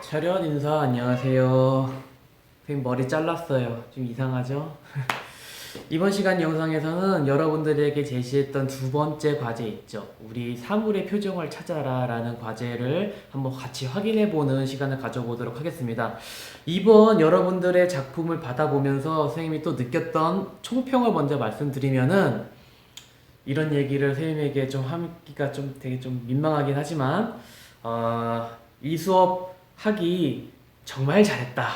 차렷 인사 안녕하세요. 선생님 머리 잘랐어요. 좀 이상하죠? 이번 시간 영상에서는 여러분들에게 제시했던 두 번째 과제 있죠. 우리 사물의 표정을 찾아라 라는 과제를 한번 같이 확인해 보는 시간을 가져보도록 하겠습니다. 이번 여러분들의 작품을 받아보면서 선생님이 또 느꼈던 총평을 먼저 말씀드리면은 이런 얘기를 선생님에게 좀 하기가 좀 되게 좀 민망하긴 하지만 어, 이 수업 하기 정말 잘했다.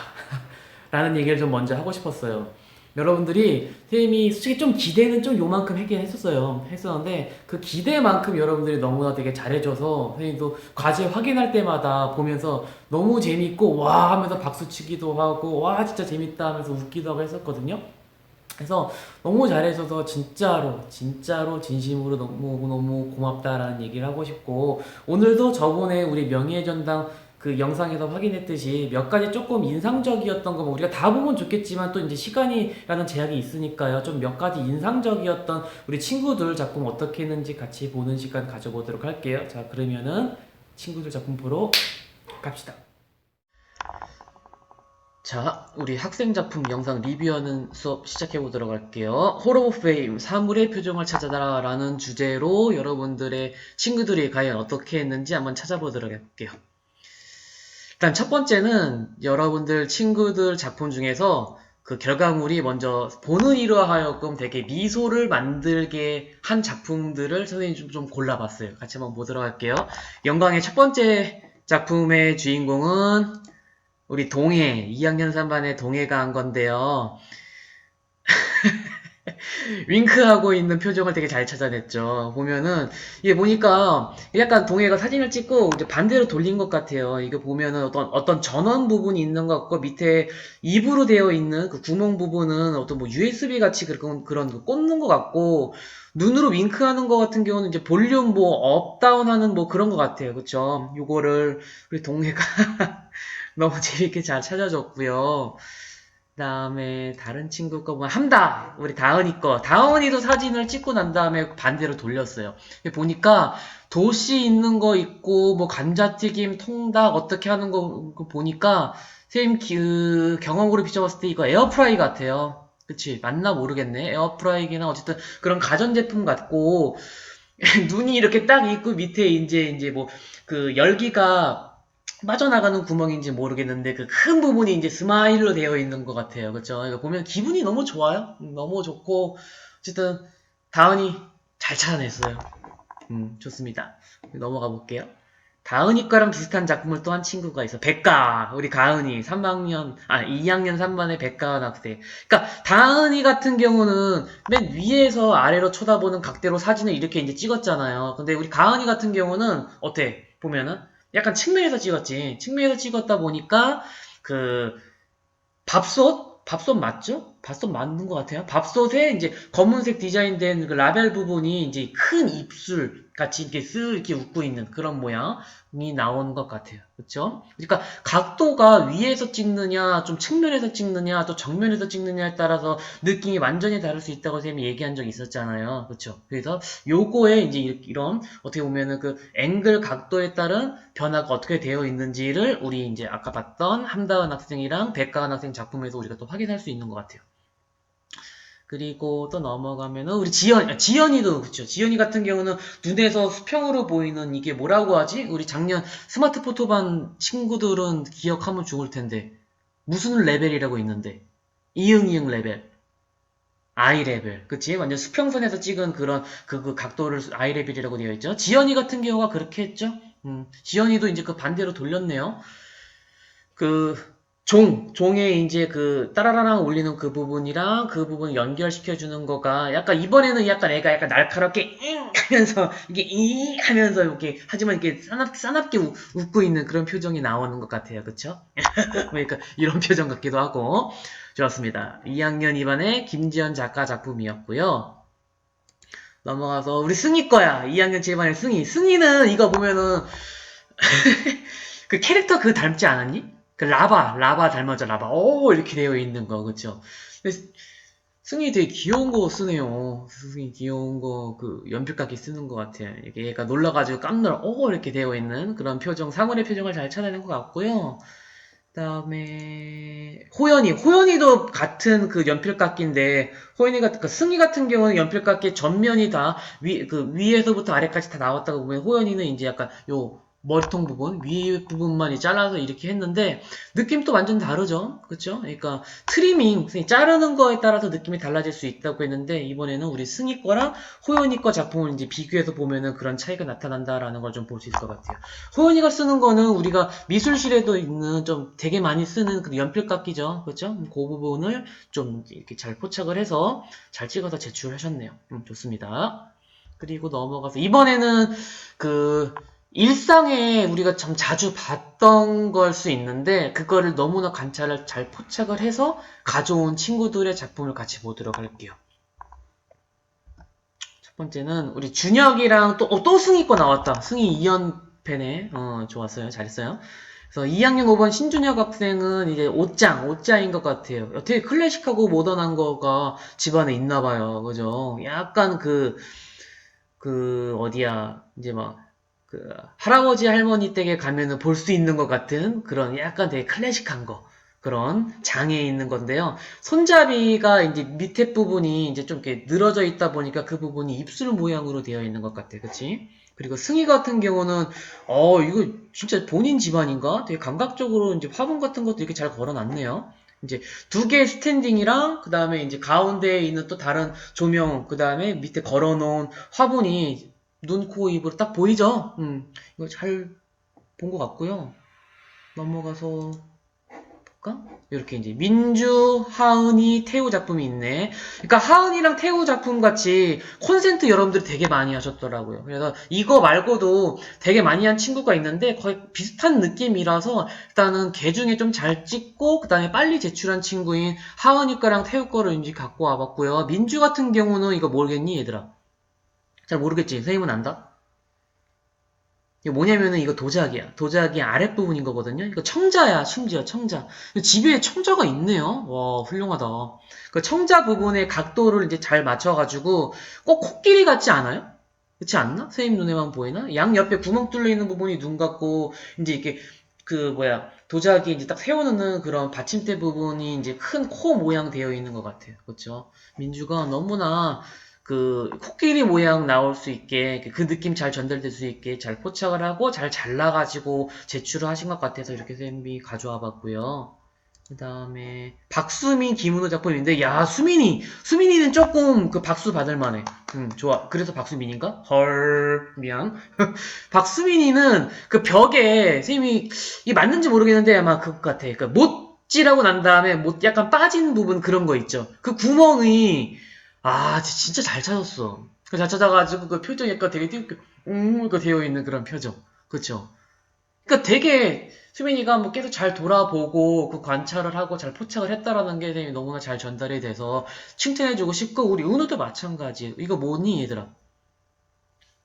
라는 얘기를 좀 먼저 하고 싶었어요. 여러분들이 선생님이 솔직히 좀 기대는 좀 요만큼 했긴 했었어요. 했었는데 그 기대만큼 여러분들이 너무나 되게 잘해줘서 선생님도 과제 확인할 때마다 보면서 너무 재밌고 와 하면서 박수 치기도 하고 와 진짜 재밌다 하면서 웃기도 하고 했었거든요. 그래서 너무 잘해줘서 진짜로 진짜로 진심으로 너무 너무 고맙다라는 얘기를 하고 싶고 오늘도 저번에 우리 명예전당 그 영상에서 확인했듯이 몇 가지 조금 인상적이었던 거뭐 우리가 다 보면 좋겠지만 또 이제 시간이라는 제약이 있으니까요 좀 몇 가지 인상적이었던 우리 친구들 작품 어떻게 했는지 같이 보는 시간 가져보도록 할게요 자 그러면은 친구들 작품 보러 갑시다 자, 우리 학생 작품 영상 리뷰하는 수업 시작해 보도록 할게요. 홀 오브 페임, 사물의 표정을 찾아라 라는 주제로 여러분들의 친구들이 과연 어떻게 했는지 한번 찾아보도록 할게요. 일단 첫 번째는 여러분들 친구들 작품 중에서 그 결과물이 먼저 보는 이로 하여금 되게 미소를 만들게 한 작품들을 선생님이 좀, 좀 골라봤어요. 같이 한번 보도록 할게요. 영광의 첫 번째 작품의 주인공은 우리 동해, 2학년 3반의 동해가 한 건데요. 윙크하고 있는 표정을 되게 잘 찾아냈죠. 보면은, 이게 보니까 약간 동해가 사진을 찍고 이제 반대로 돌린 것 같아요. 이거 보면은 어떤, 어떤 전원 부분이 있는 것 같고, 밑에 입으로 되어 있는 그 구멍 부분은 어떤 뭐 USB 같이 그런, 그런 그 꽂는 것 같고, 눈으로 윙크하는 것 같은 경우는 이제 볼륨 뭐 업, 다운 하는 뭐 그런 것 같아요. 그쵸? 요거를 우리 동해가 너무 재밌게 잘 찾아줬고요. 그다음에 다른 친구 거 보면 함다 우리 다은이 거 다은이도 사진을 찍고 난 다음에 반대로 돌렸어요. 보니까 도시 있는 거 있고 뭐 감자튀김, 통닭 어떻게 하는 거 보니까 선생님 그 경험으로 비춰봤을 때 이거 에어프라이 같아요. 그치 맞나 모르겠네. 에어프라이기나 어쨌든 그런 가전제품 같고 눈이 이렇게 딱 있고 밑에 이제 이제 뭐 그 열기가 빠져나가는 구멍인지 모르겠는데 그 큰 부분이 이제 스마일로 되어 있는 것 같아요. 그쵸? 이거 보면 기분이 너무 좋아요. 음, 너무 좋고 어쨌든 다은이 잘 찾아냈어요. 음, 좋습니다. 넘어가 볼게요. 다은이 거랑 비슷한 작품을 또 한 친구가 있어. 백가. 우리 가은이 3학년 아 2학년 3반의 백가은 학생. 그러니까 다은이 같은 경우는 맨 위에서 아래로 쳐다보는 각대로 사진을 이렇게 이제 찍었잖아요. 근데 우리 가은이 같은 경우는 어때? 보면은 약간 측면에서 찍었지. 측면에서 찍었다 보니까 그 밥솥 밥솥 맞죠? 밥솥 맞는 것 같아요. 밥솥에 이제 검은색 디자인된 그 라벨 부분이 이제 큰 입술 같이 이렇게 쓱 이렇게 웃고 있는 그런 모양이 나오는 것 같아요. 그렇죠? 그러니까 각도가 위에서 찍느냐, 좀 측면에서 찍느냐, 또 정면에서 찍느냐에 따라서 느낌이 완전히 다를 수 있다고 선생님이 얘기한 적이 있었잖아요. 그렇죠? 그래서 요거에 이제 이런 어떻게 보면은 그 앵글 각도에 따른 변화가 어떻게 되어 있는지를 우리 이제 아까 봤던 함다은 학생이랑 백가은 학생 작품에서 우리가 또 확인할 수 있는 것 같아요. 그리고 또 넘어가면은 우리 지연 아, 지연이도 그렇죠. 지연이 같은 경우는 눈에서 수평으로 보이는 이게 뭐라고 하지? 우리 작년 스마트 포토반 친구들은 기억하면 좋을 텐데 무슨 레벨이라고 있는데 이응 이응 레벨 아이 레벨 그치? 완전 수평선에서 찍은 그런 그, 그 각도를 아이 레벨이라고 되어 있죠. 지연이 같은 경우가 그렇게 했죠. 음, 지연이도 이제 그 반대로 돌렸네요. 그 종, 종에 이제 그 따라라랑 울리는 그 부분이랑 그 부분 연결시켜주는 거가 약간 이번에는 약간 애가 약간 날카롭게 잉 하면서 이게 잉 하면서 이렇게 하지만 이렇게 싸납, 싸납게 우, 웃고 있는 그런 표정이 나오는 것 같아요. 그쵸? 그러니까 이런 표정 같기도 하고 좋았습니다. 2학년 2반의 김지연 작가 작품이었고요. 넘어가서 우리 승희 거야. 2학년 7반의 승희. 승희는 이거 보면은 그 캐릭터 그 닮지 않았니? 그 라바, 라바 닮았죠, 라바. 오, 이렇게 되어 있는 거, 그쵸? 승이 되게 귀여운 거 쓰네요. 승이 귀여운 거, 그, 연필깎이 쓰는 것 같아요. 이게 얘가 놀라가지고 깜놀, 오! 이렇게 되어 있는 그런 표정, 상훈의 표정을 잘 찾아낸 것 같고요. 그 다음에, 호연이. 호연이도 같은 그 연필깎이인데, 호연이 같은, 그 승희 같은 경우는 연필깎이 전면이 다, 위, 그, 위에서부터 아래까지 다 나왔다고 보면, 호연이는 이제 약간 요, 머리통 부분, 위 부분만 이 잘라서 이렇게 했는데, 느낌도 완전 다르죠? 그쵸? 그러니까, 트리밍, 자르는 거에 따라서 느낌이 달라질 수 있다고 했는데, 이번에는 우리 승희 거랑 호연이 거 작품을 이제 비교해서 보면은 그런 차이가 나타난다라는 걸 좀 볼 수 있을 것 같아요. 호연이가 쓰는 거는 우리가 미술실에도 있는 좀 되게 많이 쓰는 그 연필깎이죠. 그쵸? 그 부분을 좀 이렇게 잘 포착을 해서 잘 찍어서 제출하셨네요. 음, 좋습니다. 그리고 넘어가서, 이번에는 그, 일상에 우리가 참 자주 봤던 걸 수 있는데 그거를 너무나 관찰을 잘 포착을 해서 가져온 친구들의 작품을 같이 보도록 할게요. 첫 번째는 우리 준혁이랑 또, 어, 또 승희 거 나왔다. 승희 2연패네. 어, 좋았어요. 잘했어요. 그래서 2학년 5번 신준혁 학생은 이제 옷장, 옷장인 것 같아요. 되게 클래식하고 모던한 거가 집안에 있나 봐요. 그죠? 약간 그, 그, 어디야. 이제 막, 그 할아버지 할머니 댁에 가면은 볼 수 있는 것 같은 그런 약간 되게 클래식한 거 그런 장에 있는 건데요. 손잡이가 이제 밑에 부분이 이제 좀 이렇게 늘어져 있다 보니까 그 부분이 입술 모양으로 되어 있는 것 같아, 그렇지? 그리고 승희 같은 경우는 어 이거 진짜 본인 집안인가? 되게 감각적으로 이제 화분 같은 것도 이렇게 잘 걸어 놨네요. 이제 두 개의 스탠딩이랑 그 다음에 이제 가운데에 있는 또 다른 조명 그 다음에 밑에 걸어 놓은 화분이 눈, 코, 입으로 딱 보이죠? 음, 이거 잘 본 것 같고요. 넘어가서 볼까? 이렇게 이제 민주, 하은이, 태우 작품이 있네. 그러니까 하은이랑 태우 작품 같이 콘센트 여러분들이 되게 많이 하셨더라고요. 그래서 이거 말고도 되게 많이 한 친구가 있는데 거의 비슷한 느낌이라서 일단은 개 중에 좀 잘 찍고 그 다음에 빨리 제출한 친구인 하은이 거랑 태우 거를 이제 갖고 와봤고요. 민주 같은 경우는 이거 모르겠니 얘들아? 잘 모르겠지? 선생님은 안다? 이거 뭐냐면은 이거 도자기야. 도자기 아랫부분인 거거든요. 이거 청자야, 심지어 청자. 집에 청자가 있네요. 와, 훌륭하다. 그 청자 부분의 각도를 이제 잘 맞춰가지고 꼭 코끼리 같지 않아요? 그렇지 않나? 선생님 눈에만 보이나? 양 옆에 구멍 뚫려 있는 부분이 눈 같고, 이제 이렇게 그 뭐야 도자기 이제 딱 세워놓는 그런 받침대 부분이 이제 큰 코 모양 되어 있는 것 같아요. 그렇죠? 민주가 너무나 그 코끼리 모양 나올 수 있게 그 느낌 잘 전달될 수 있게 잘 포착을 하고 잘 잘라가지고 제출을 하신 것 같아서 이렇게 쌤이 가져와 봤고요. 그 다음에 박수민 김은호 작품인데 야 수민이 수민이는 조금 그 박수 받을 만해. 음 좋아. 그래서 박수민인가? 헐 미안. 박수민이는 그 벽에 쌤이 이게 맞는지 모르겠는데 아마 그것 같아. 그러니까 못지라고 난 다음에 못 약간 빠진 부분 그런 거 있죠. 그 구멍이 아, 진짜 잘 찾았어. 그 잘 찾아가지고 그 표정이 약간 되게 띄우게, 음, 그 되어 있는 그런 표정. 그쵸? 그니까 되게 수민이가 뭐 계속 잘 돌아보고 그 관찰을 하고 잘 포착을 했다라는 게 너무나 잘 전달이 돼서 칭찬해주고 싶고, 우리 은우도 마찬가지. 이거 뭐니, 얘들아?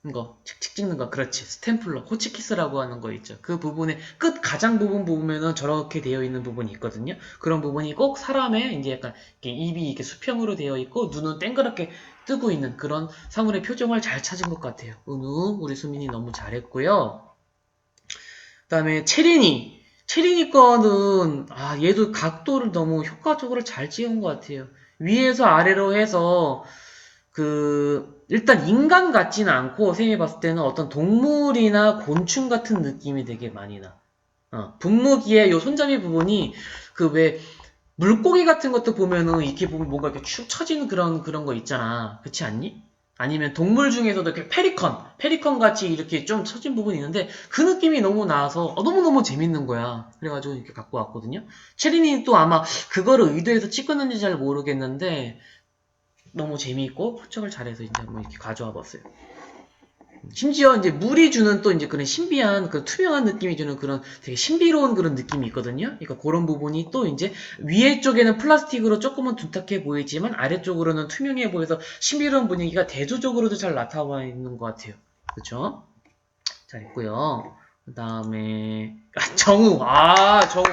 이거 칙칙 찍는 거 그렇지. 스탬플러 호치키스라고 하는 거 있죠. 그 부분의 끝 가장 부분 보면은 저렇게 되어 있는 부분이 있거든요. 그런 부분이 꼭 사람의 이제 약간 이렇게 입이 이렇게 수평으로 되어 있고 눈은 땡그랗게 뜨고 있는 그런 사물의 표정을 잘 찾은 것 같아요. 은우 우리 수민이 너무 잘했고요. 그 다음에 체린이 체린이 거는 아 얘도 각도를 너무 효과적으로 잘 찍은 것 같아요. 위에서 아래로 해서 그 일단 인간 같지는 않고 선생님이 봤을 때는 어떤 동물이나 곤충 같은 느낌이 되게 많이 나. 어, 분무기의 요 손잡이 부분이 그 왜 물고기 같은 것도 보면은 이렇게 보면 뭔가 이렇게 축 처지는 그런 그런 거 있잖아. 그렇지 않니? 아니면 동물 중에서도 이렇게 페리컨, 페리컨 같이 이렇게 좀 처진 부분이 있는데 그 느낌이 너무 나와서 어, 너무너무 재밌는 거야. 그래가지고 이렇게 갖고 왔거든요. 체린이 또 아마 그거를 의도해서 찍었는지 잘 모르겠는데 너무 재미있고 포착을 잘해서 이제 한번 이렇게 가져와 봤어요. 심지어 이제 물이 주는 또 이제 그런 신비한 그 투명한 느낌이 주는 그런 되게 신비로운 그런 느낌이 있거든요. 그러니까 그런 부분이 또 이제 위에 쪽에는 플라스틱으로 조금은 둔탁해 보이지만 아래쪽으로는 투명해 보여서 신비로운 분위기가 대조적으로도 잘 나타나 있는 것 같아요. 그렇죠? 잘했고요. 그 다음에 아, 정우 아 정우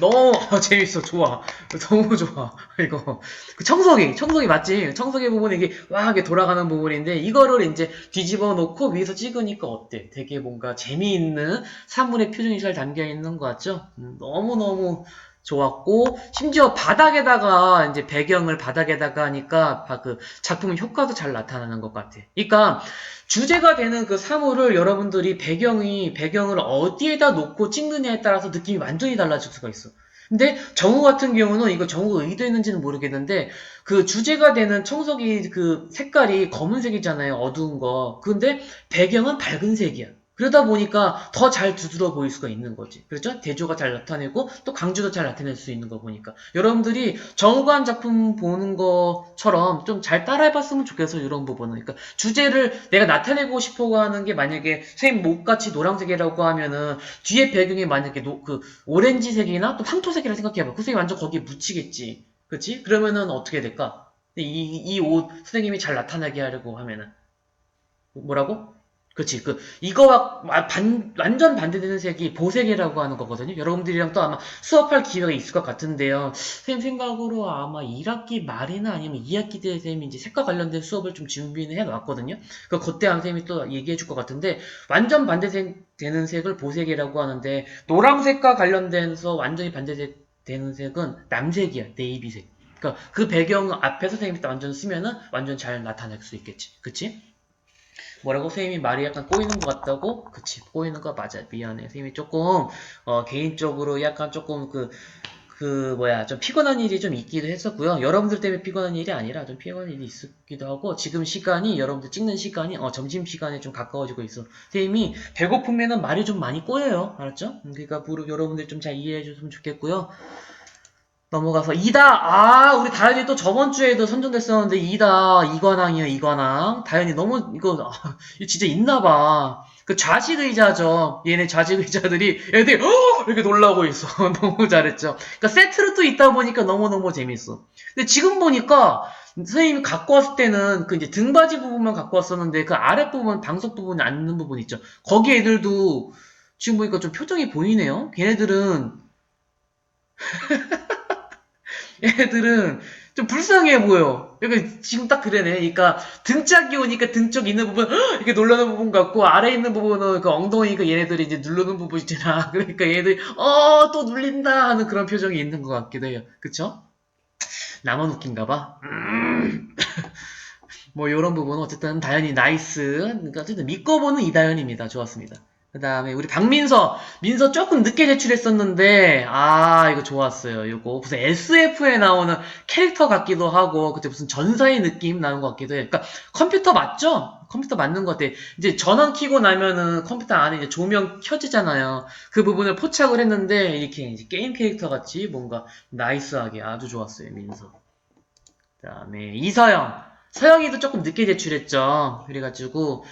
너무 어, 재밌어. 좋아. 너무 좋아. 이거. 그 청소기. 청소기 맞지? 청소기 부분 이게 와 이게 돌아가는 부분인데 이거를 이제 뒤집어 놓고 위에서 찍으니까 어때? 되게 뭔가 재미있는 사물의 표정이 잘 담겨 있는 것 같죠? 음, 너무 너무 좋았고 심지어 바닥에다가 이제 배경을 바닥에다가 하니까 바- 그 작품 효과도 잘 나타나는 것 같아 그러니까 주제가 되는 그 사물을 여러분들이 배경이 배경을 어디에다 놓고 찍느냐에 따라서 느낌이 완전히 달라질 수가 있어. 근데 정우 같은 경우는 이거 정우가 의도했는지는 모르겠는데 그 주제가 되는 청소기 그 색깔이 검은색이잖아요. 어두운 거. 근데 배경은 밝은 색이야. 그러다 보니까 더 잘 두드러 보일 수가 있는 거지. 그렇죠? 대조가 잘 나타내고 또 강조도 잘 나타낼 수 있는 거 보니까. 여러분들이 정우관 작품 보는 것처럼 좀 잘 따라해봤으면 좋겠어. 이런 부분은. 그러니까 주제를 내가 나타내고 싶어 하는 게 만약에 선생님 목같이 노란색이라고 하면은 뒤에 배경이 만약에 노, 그 오렌지색이나 또 황토색이라 생각해봐. 그 선생님 완전 거기에 묻히겠지. 그치? 그러면은 어떻게 될까? 이, 이 옷 선생님이 잘 나타나게 하려고 하면은. 뭐라고? 그치. 그, 이거와 와- 반, 완전 반대되는 색이 보색이라고 하는 거거든요. 여러분들이랑 또 아마 수업할 기회가 있을 것 같은데요. 선생님 생각으로 아마 1학기 말이나 아니면 2학기 때 선생님이 이제 색과 관련된 수업을 좀 준비는 해 놨거든요. 그, 그때 한 선생님이 또 얘기해 줄 것 같은데, 완전 반대색 되는 색을 보색이라고 하는데, 노란색과 관련돼서 완전히 반대색 되는 색은 남색이야. 네이비색. 그러니까 그 배경 앞에 선생님이 딱 완전 쓰면은 완전 잘 나타낼 수 있겠지. 그치? 뭐라고? 선생님이 말이 약간 꼬이는 것 같다고? 그치 꼬이는 거 맞아. 미안해. 선생님이 조금 어, 개인적으로 약간 조금 그 그 뭐야 좀 피곤한 일이 좀 있기도 했었고요. 여러분들 때문에 피곤한 일이 아니라 좀 피곤한 일이 있기도 하고 지금 시간이 여러분들 찍는 시간이 어, 점심 시간에 좀 가까워지고 있어. 선생님이 배고프면은 말이 좀 많이 꼬여요. 알았죠? 음, 그러니까 여러분들 좀 잘 이해해 줬으면 좋겠고요 넘어가서 이다. 아 우리 다현이 또 저번 주에도 선정됐었는데 이다. 이관왕이요 이관왕. 다현이 너무 이거 아, 진짜 있나봐. 그 좌식 의자죠. 얘네 좌식 의자들이 애들이 어! 이렇게 놀라고 있어. 너무 잘했죠. 그러니까 세트로 또 있다 보니까 너무 너무 재밌어. 근데 지금 보니까 선생님이 갖고 왔을 때는 그 이제 등받이 부분만 갖고 왔었는데 그 아랫 부분 방석 부분 앉는 부분 있죠. 거기 애들도 지금 보니까 좀 표정이 보이네요. 걔네들은 얘들은 좀 불쌍해 보여. 여기 지금 딱 그러네. 그러니까 등짝이 오니까 등 쪽 있는 부분 헉! 이렇게 놀라는 부분 같고 아래 있는 부분은 그 엉덩이 그 얘네들이 이제 누르는 부분 있잖아. 그러니까 얘들이 어 또 눌린다 하는 그런 표정이 있는 것 같기도 해요. 그쵸? 나만 웃긴가 봐. 음. 뭐 이런 부분은 어쨌든 다현이 나이스. 그러니까 어쨌든 믿고 보는 이다현입니다. 좋았습니다. 그 다음에 우리 박민서 민서 조금 늦게 제출했었는데 아 이거 좋았어요 이거. 무슨 SF에 나오는 캐릭터 같기도 하고 그때 무슨 전사의 느낌 나는 것 같기도 해. 그러니까 컴퓨터 맞죠? 컴퓨터 맞는 것 같아. 이제 전원 켜고 나면은 컴퓨터 안에 이제 조명 켜지잖아요. 그 부분을 포착을 했는데 이렇게 이제 게임 캐릭터 같이 뭔가 나이스하게 아주 좋았어요 민서. 그 다음에 이서영. 서영이도 조금 늦게 제출했죠. 그래가지고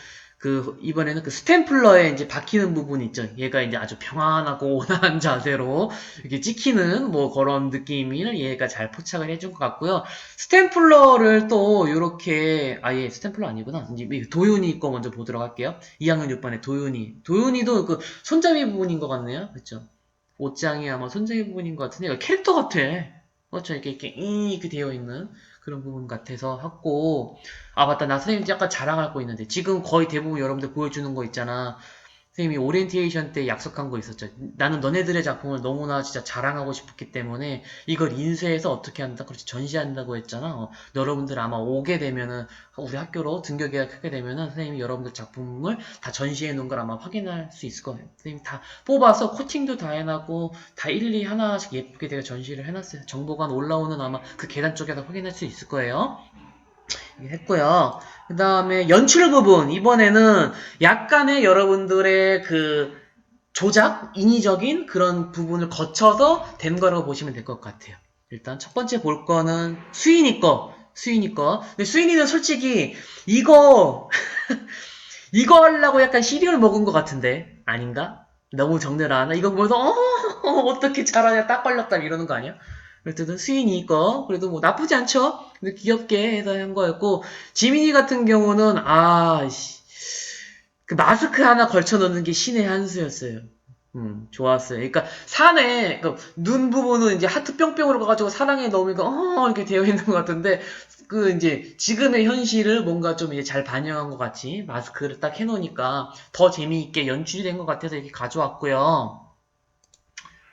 그 이번에는 그 스탬플러에 이제 박히는 부분 있죠. 얘가 이제 아주 평안하고 온화한 자세로 이렇게 찍히는 뭐 그런 느낌을 얘가 잘 포착을 해준 것 같고요. 스탬플러를 또 이렇게 아예 스탬플러 아니구나. 이제 도윤이 거 먼저 보도록 할게요. 2학년 6반의 도윤이. 도윤이도 그 손잡이 부분인 것 같네요. 그렇죠? 옷장이 아마 손잡이 부분인 것 같은데 캐릭터 같아. 그렇죠? 이렇게 이렇게 이렇게 되어 있는 그런 부분 같아서 했고 아 맞다. 나 선생님 자랑할 거 있는데. 지금 거의 대부분 여러분들 보여주는 거 있잖아 선생님이 오리엔테이션 때 약속한 거 있었죠. 나는 너네들의 작품을 너무나 진짜 자랑하고 싶었기 때문에 이걸 인쇄해서 어떻게 한다 그렇지 전시한다고 했잖아. 어, 여러분들 아마 오게 되면은 우리 학교로 등교 계약하게 되면은 선생님이 여러분들 작품을 다 전시해 놓은 걸 아마 확인할 수 있을 거예요. 선생님이 다 뽑아서 코팅도 다 해놨고 다 일일이 하나씩 예쁘게 제가 전시를 해놨어요. 정보관 올라오는 아마 그 계단 쪽에다 확인할 수 있을 거예요 했고요. 그 다음에 연출 부분 이번에는 약간의 여러분들의 그 조작, 인위적인 그런 부분을 거쳐서 된 거라고 보시면 될 것 같아요. 일단 첫 번째 볼 거는 수인이 거, 수인이 거. 근데 수인이는 솔직히 이거 이거 하려고 약간 시리얼 먹은 것 같은데 아닌가? 너무 적나라하나? 이거 보면서 어 어떻게 잘하냐 딱 걸렸다 이러는 거 아니야? 어쨌든 수인이 거 그래도 뭐 나쁘지 않죠? 근데 귀엽게 해서 한 거였고 지민이 같은 경우는 아 씨 그 마스크 하나 걸쳐 놓는 게 신의 한 수였어요. 음, 좋았어요. 그러니까 산에 그눈 부분은 이제 하트 뿅뿅으로 가가지고 사랑에 넣으니까 어 이렇게 되어 있는 것 같은데 그 이제 지금의 현실을 뭔가 좀 이제 잘 반영한 것 같이 마스크를 딱 해놓으니까 더 재미있게 연출이 된 것 같아서 이렇게 가져왔고요.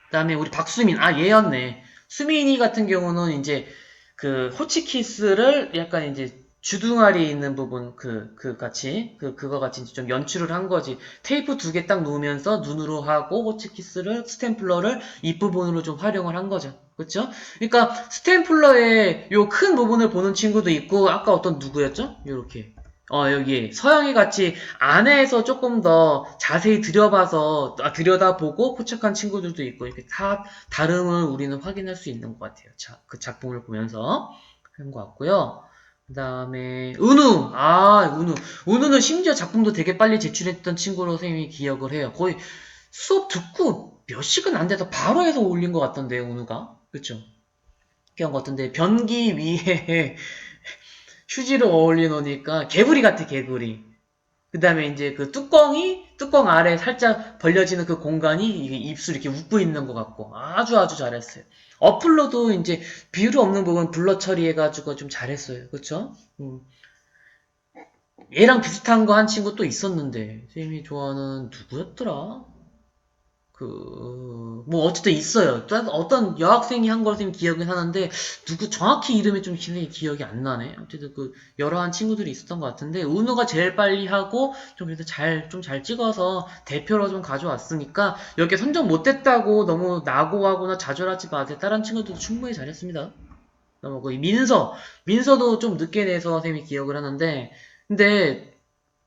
그다음에 우리 박수민 아 얘였네. 수민이 같은 경우는 이제 그 호치키스를 약간 이제 주둥아리에 있는 부분 그 그 같이 그 그거 같이 좀 연출을 한 거지. 테이프 두 개 딱 놓으면서 눈으로 하고 호치키스를 스탬플러를 입부분으로 좀 활용을 한 거죠. 그렇죠? 그러니까 스탬플러의 요 큰 부분을 보는 친구도 있고 아까 어떤 누구였죠? 요렇게 어 여기 서영이 같이 안에서 조금 더 자세히 들여봐서 아, 들여다보고 포착한 친구들도 있고 이렇게 다 다름을 우리는 확인할 수 있는 것 같아요. 자, 그 작품을 보면서 한것 같고요. 그 다음에 은우 아 은우 은우는 심지어 작품도 되게 빨리 제출했던 친구로 선생님이 기억을 해요. 거의 수업 듣고 몇 시간 안 돼서 바로 해서 올린 것 같던데 은우가 그쵸? 그런 것 같은데 변기 위에 휴지를 어울려 놓으니까 개구리 같아 개구리. 그 다음에 이제 그 뚜껑이 뚜껑 아래 살짝 벌려지는 그 공간이 이게 입술 이렇게 웃고 있는 것 같고 아주 아주 잘했어요. 어플로도 이제 비율이 없는 부분 블러 처리해가지고 좀 잘했어요. 그쵸? 음. 얘랑 비슷한 거 한 친구 또 있었는데 선생님이 좋아하는 누구였더라? 그, 뭐, 어쨌든 있어요. 또 어떤 여학생이 한걸 선생님 기억은 하는데, 누구, 정확히 이름이 좀 기억이 안 나네. 어쨌든 그, 여러 한 친구들이 있었던 것 같은데, 은우가 제일 빨리 하고, 좀 그래도 잘, 좀 잘 찍어서 대표로 좀 가져왔으니까, 여기 선정 못했다고 너무 낙오하거나 좌절하지 마세요. 다른 친구들도 충분히 잘했습니다. 넘어고, 이 민서. 민서도 좀 늦게 내서 선생님이 기억을 하는데, 근데,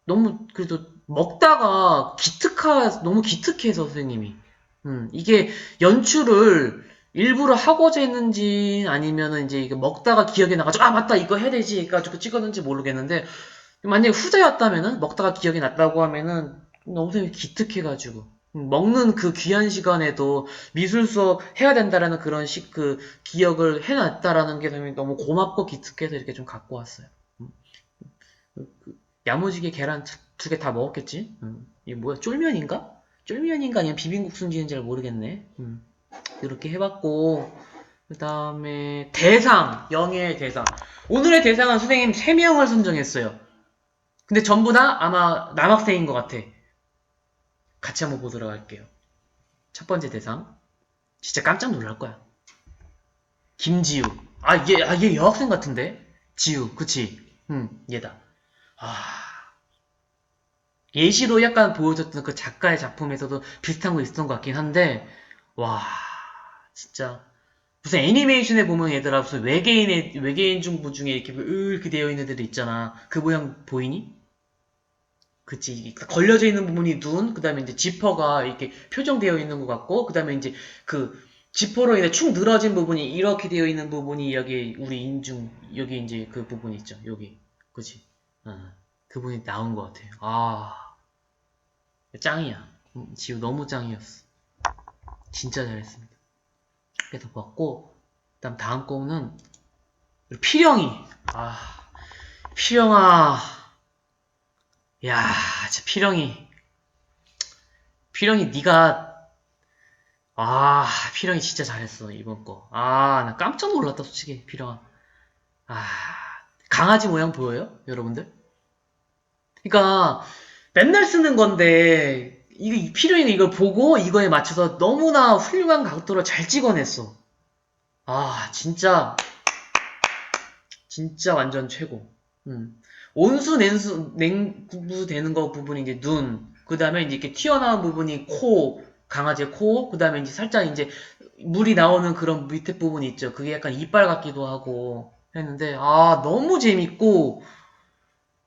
너무, 그래도, 먹다가 기특하, 너무 기특해서 선생님이. 음, 이게 연출을 일부러 하고자 했는지 아니면은 이제 먹다가 기억이 나가지고 아 맞다 이거 해야 되지 해가지고 찍었는지 모르겠는데 만약에 후자였다면은 먹다가 기억이 났다고 하면은 너무 기특해가지고 음, 먹는 그 귀한 시간에도 미술 수업 해야 된다라는 그런 식 그 기억을 해놨다라는 게 너무 고맙고 기특해서 이렇게 좀 갖고 왔어요. 음. 그 야무지게 계란 두 개 다 먹었겠지? 음. 이게 뭐야 쫄면인가? 쫄면인가 아니면 비빔국수인지는 잘 모르겠네. 음. 이렇게 해봤고 그 다음에 대상 영예의 대상 오늘의 대상은 선생님 3명을 선정했어요. 근데 전부 다 아마 남학생인 것 같아. 같이 한번 보도록 할게요. 첫 번째 대상 진짜 깜짝 놀랄 거야. 김지우 아 얘 아, 얘 여학생 같은데 지우 그치? 응 얘다. 아 예시로 약간 보여줬던 그 작가의 작품에서도 비슷한 거 있었던 것 같긴 한데, 와, 진짜. 무슨 애니메이션에 보면 얘들아, 무슨 외계인의, 외계인 중부 중에 이렇게, 이렇게 되어 있는 애들이 있잖아. 그 모양 보이니? 그치. 걸려져 있는 부분이 눈, 그 다음에 이제 지퍼가 이렇게 표정되어 있는 것 같고, 그 다음에 이제 그 지퍼로 인해 축 늘어진 부분이 이렇게 되어 있는 부분이 여기 우리 인중, 여기 이제 그 부분 있죠. 여기. 그치. 어, 그 부분이 나온 것 같아요. 아. 짱이야. 음, 지우 너무 짱이었어. 진짜 잘했습니다. 그래서 봤고, 그 다음 우리 피령이. 아, 피령아. 야, 진짜 피령이. 피령이 네가 아, 피령이 진짜 잘했어, 이번 거. 아, 나 깜짝 놀랐다, 솔직히, 피령아. 아, 강아지 모양 보여요? 여러분들? 그니까, 맨날 쓰는 건데 이거 필요인 이걸 보고 이거에 맞춰서 너무나 훌륭한 각도로 잘 찍어냈어. 아 진짜 진짜 완전 최고. 음. 온수 냉수 냉부 되는 거 부분이 이제 눈, 그 다음에 이제 이렇게 튀어나온 부분이 코, 강아지의 코, 그 다음에 이제 살짝 이제 물이 나오는 그런 밑에 부분이 있죠. 그게 약간 이빨 같기도 하고 했는데 아 너무 재밌고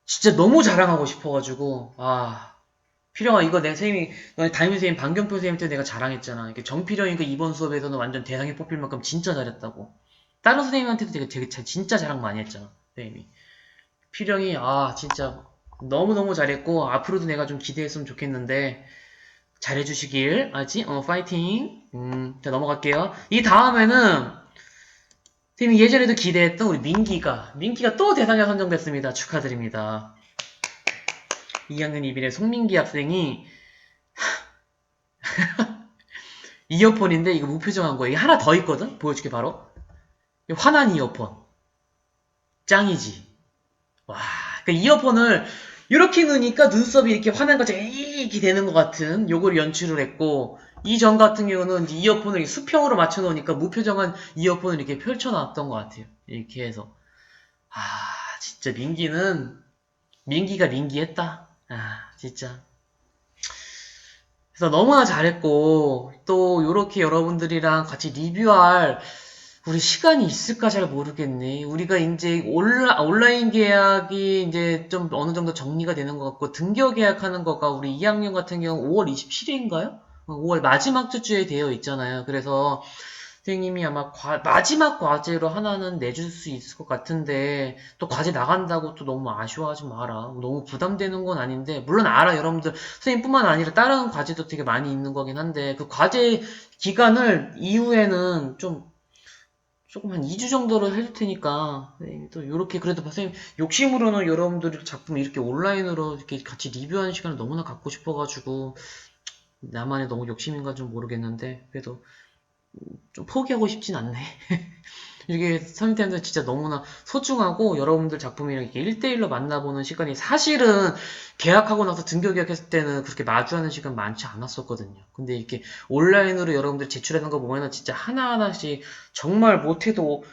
진짜 너무 자랑하고 싶어가지고 아 필영아 이거 내 선생님이 너네 담임 선생님 방경표 선생님 때 내가 자랑했잖아. 이게 정필영이가 이번 수업에서는 완전 대상에 뽑힐 만큼 진짜 잘했다고. 다른 선생님한테도 되게, 되게 진짜 자랑 많이 했잖아 선생님이. 필영이 아 진짜 너무너무 잘했고 앞으로도 내가 좀 기대했으면 좋겠는데 잘해주시길. 알지? 어 파이팅. 음, 자 넘어갈게요. 이 다음에는 선생님이 예전에도 기대했던 우리 민기가 민기가 또 대상에 선정됐습니다. 축하드립니다. 2학년 2빌의 송민기 학생이 이어폰인데 이거 무표정한 거예요. 이게 하나 더 있거든? 보여줄게 바로. 이 화난 이어폰. 짱이지. 와, 그 이어폰을 이렇게 넣으니까 눈썹이 이렇게 화난 것처럼 이렇게 되는 것 같은 요걸 연출을 했고 이전 같은 경우는 이어폰을 수평으로 맞춰 놓으니까 무표정한 이어폰을 이렇게 펼쳐 놨던 것 같아요. 이렇게 해서 아 진짜 민기는 민기가 민기했다. 아 진짜. 그래서 너무나 잘했고 또 요렇게 여러분들이랑 같이 리뷰할 우리 시간이 있을까 잘 모르겠네. 우리가 이제 온라, 온라인 계약이 이제 좀 어느 정도 정리가 되는 것 같고, 등교 계약하는 거가 우리 2학년 같은 경우 5월 27일인가요? 5월 마지막 주에 되어 있잖아요. 그래서 선생님이 아마 과- 마지막 과제로 하나는 내줄 수 있을 것 같은데, 또 과제 나간다고 또 너무 아쉬워하지 마라. 너무 부담되는 건 아닌데, 물론 알아, 여러분들. 선생님뿐만 아니라 다른 과제도 되게 많이 있는 거긴 한데, 그 과제 기간을 이후에는 좀 조금 한 2주 정도로 해줄 테니까 네, 또 이렇게 그래도 선생님 욕심으로는 여러분들 작품 이렇게 온라인으로 이렇게 같이 리뷰하는 시간을 너무나 갖고 싶어가지고 나만의 너무 욕심인가 좀 모르겠는데 그래도 좀 포기하고 싶진 않네. 이게 선생님한테 진짜 너무나 소중하고 여러분들 작품이랑 이렇게 1대1로 만나보는 시간이 사실은 계약하고 나서 등교 계약했을 때는 그렇게 마주하는 시간 많지 않았었거든요. 근데 이렇게 온라인으로 여러분들 제출하는 거 보면은 진짜 하나하나씩 정말 못해도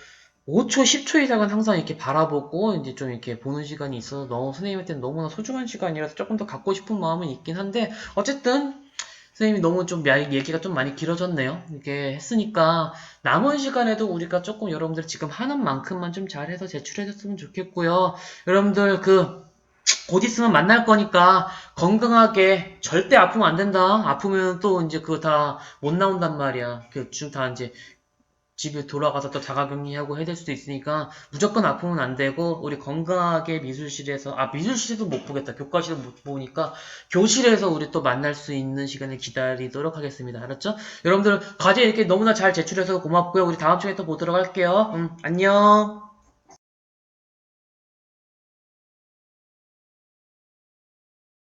5초, 10초 이상은 항상 이렇게 바라보고 이제 좀 이렇게 보는 시간이 있어서 너무 선생님한테는 너무나 소중한 시간이라서 조금 더 갖고 싶은 마음은 있긴 한데 어쨌든 선생님이 너무 좀 야- 얘기가 좀 많이 길어졌네요. 이렇게 했으니까 남은 시간에도 우리가 조금 여러분들 지금 하는 만큼만 좀 잘해서 제출해줬으면 좋겠고요. 여러분들 그 곧 있으면 만날 거니까 건강하게 절대 아프면 안 된다. 아프면 또 이제 그거 다 못 나온단 말이야. 그중 다 이제 집에 돌아가서 또 자가격리하고 해야 될 수도 있으니까 무조건 아프면 안 되고 우리 건강하게 미술실에서 아 미술실에도 못 보겠다. 교과실은 못 보니까 교실에서 우리 또 만날 수 있는 시간을 기다리도록 하겠습니다. 알았죠? 여러분들 과제 이렇게 너무나 잘 제출해서 고맙고요. 우리 다음 주에 또 보도록 할게요. 음, 안녕